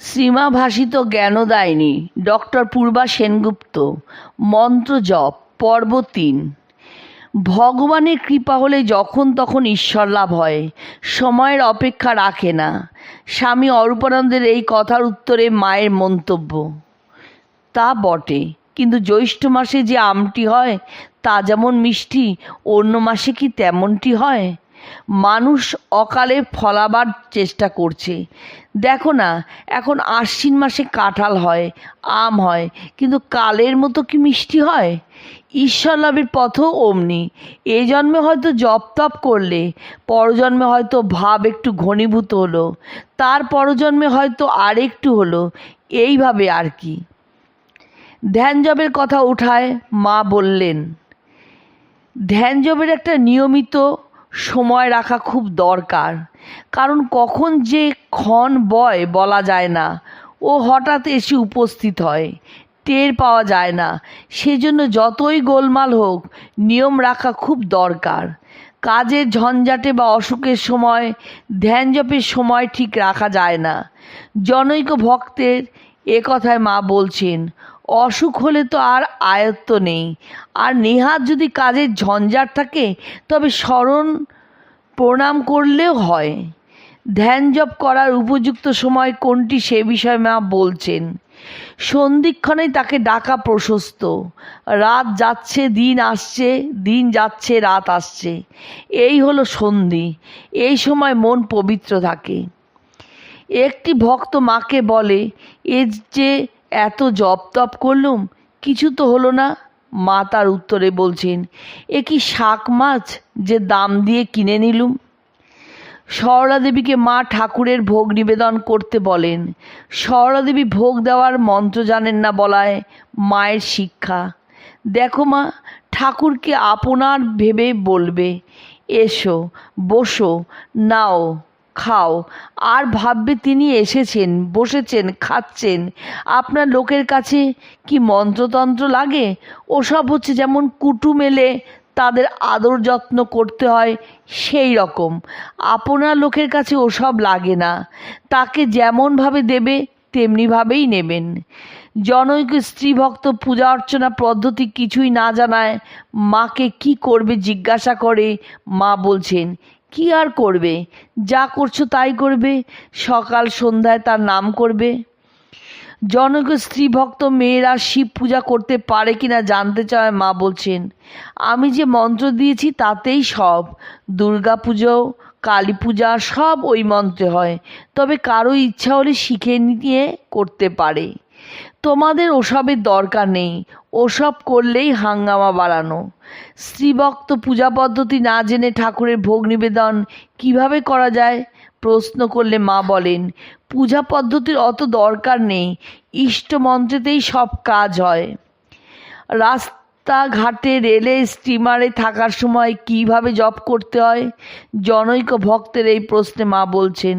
শ্রীমাভাষিত Gyandayini doctor পূর্বা সেনগুপ্ত। মন্ত্র জপ, পর্ব তিন। ভগবানের কৃপা হলে যখন তখন ঈশ্বর লাভ হয়। সময়ের অপেক্ষা রাখে না। স্বামী অরূপানন্দের এই কথার উত্তরে মায়ের মন্তব্য। তা বটে, কিন্তু জ্যৈষ্ঠ মাসে যে আমটি হয়, তা যেমন মিষ্টি, অন্য মাসে কি তেমনটি হয়? মানুষ অকালে ফলাবার চেষ্টা করছে। দেখো না, এখন আশ্বিন মাসে কাঁঠাল হয়, আম হয়, কিন্তু কালের মতো কি মিষ্টি হয়? ঈশ্বর লাভের পথও অমনি। এই জন্মে হয়তো জপ তপ করলে, পরজন্মে হয়তো ভাব একটু ঘনীভূত হলো, তার পরজন্মে হয়তো আর একটু হলো, এইভাবে আর কি। ধ্যান জবের কথা উঠায় মা বললেন, ধ্যান জবের একটা নিয়মিত সময় রাখা খুব দরকার। কারণ কখন যে ক্ষণ বয় বলা যায় না। ও হঠাৎ এসে উপস্থিত হয়। টের পাওয়া যায় না। সেজন্য যতই গোলমাল হোক, নিয়ম রাখা খুব দরকার। কাজের ঝঞ্ঝাটে বা অসুখের সময় ধ্যান জপের সময় ঠিক রাখা যায় না। জনৈক ভক্তের এ কথায় মা বলছেন অসুখ হলে তো আর আয়ত্ত নেই। আর নেহাত যদি কাজের ঝঞ্ঝাট থাকে, তবে স্মরণ প্রণাম করলেও হয়। ধ্যান জপ করার উপযুক্ত সময় কোনটি সে বিষয়ে মা বলছেন। সন্ধিক্ষণেই তাকে ডাকা প্রশস্ত। রাত যাচ্ছে, দিন আসছে, দিন যাচ্ছে, রাত আসছে। এই হলো সন্ধি। এই সময় মন পবিত্র থাকে। একটি ভক্ত মাকে বলে, এ যে এত জপ তপ করলুম, কিছু তো হলো না। মা তার উত্তরে বলছেন, এ কি শাক মাছ যে দাম দিয়ে কিনে নিলুম? দেবীকে মা ঠাকুরের ভোগ নিবেদন করতে বলেন। দেবী ভোগ দেওয়ার মন্ত্র জানেন না বলায় মায়ের শিক্ষা। দেখো মা, ঠাকুরকে আপনার ভেবে বলবে, এসো, বসো, নাও খাও। আর ভাববে তিনি এসেছেন, বসেছেন, খাচ্ছেন। আপনার লোকের কাছে কি মন্ত্রতন্ত্র লাগে? ওসব হচ্ছে যেমন কুটুম এলে তাদের আদর যত্ন করতে হয় সেই রকম। আপনার লোকের কাছে ওসব লাগে না। তাকে যেমনভাবে দেবে, তেমনিভাবেই নেবেন। জনৈক স্ত্রীভক্ত পূজা অর্চনা পদ্ধতি কিছুই না জানায় মাকে কি করবে জিজ্ঞাসা করে মা বলছেন কি আর করবে? যা করছ তাই করবে? সকাল সন্ধ্যায় তার নাম করবে? জনক স্ত্রীভক্ত মেয়েরা শিব পূজা করতে পারে কিনা জানতে চায় মা বলছেন, আমি যে মন্ত্র দিয়েছি তাতেই সব। দুর্গা পুজো, কালী পূজা সব ওই মন্ত্রে হয়। তবে কারও ইচ্ছা হলে শিখে নিয়ে করতে পারে। তোমাদের ওসবের দরকার নেই, ওসব করলেই হাঙ্গামা বাড়ানো। শ্রীভক্ত পূজা পদ্ধতি না জেনে ঠাকুরের ভোগ নিবেদন কীভাবে করা যায়? প্রশ্ন করলে মা বলেন, পূজা পদ্ধতির অত দরকার নেই, ইষ্ট মন্ত্রেতেই সব কাজ হয়। রাস্তাঘাটে রেলে স্টিমারে থাকার সময় কীভাবে জপ করতে হয়? জনৈক ভক্তের এই প্রশ্নে মা বলছেন,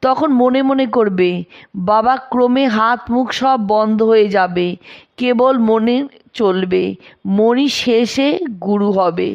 তখন মনে মনে করবে, বাবা ক্রমে হাত মুখ সব বন্ধ হয়ে যাবে, কেবল মনে চলবে মনি শেষে গুরু হবে।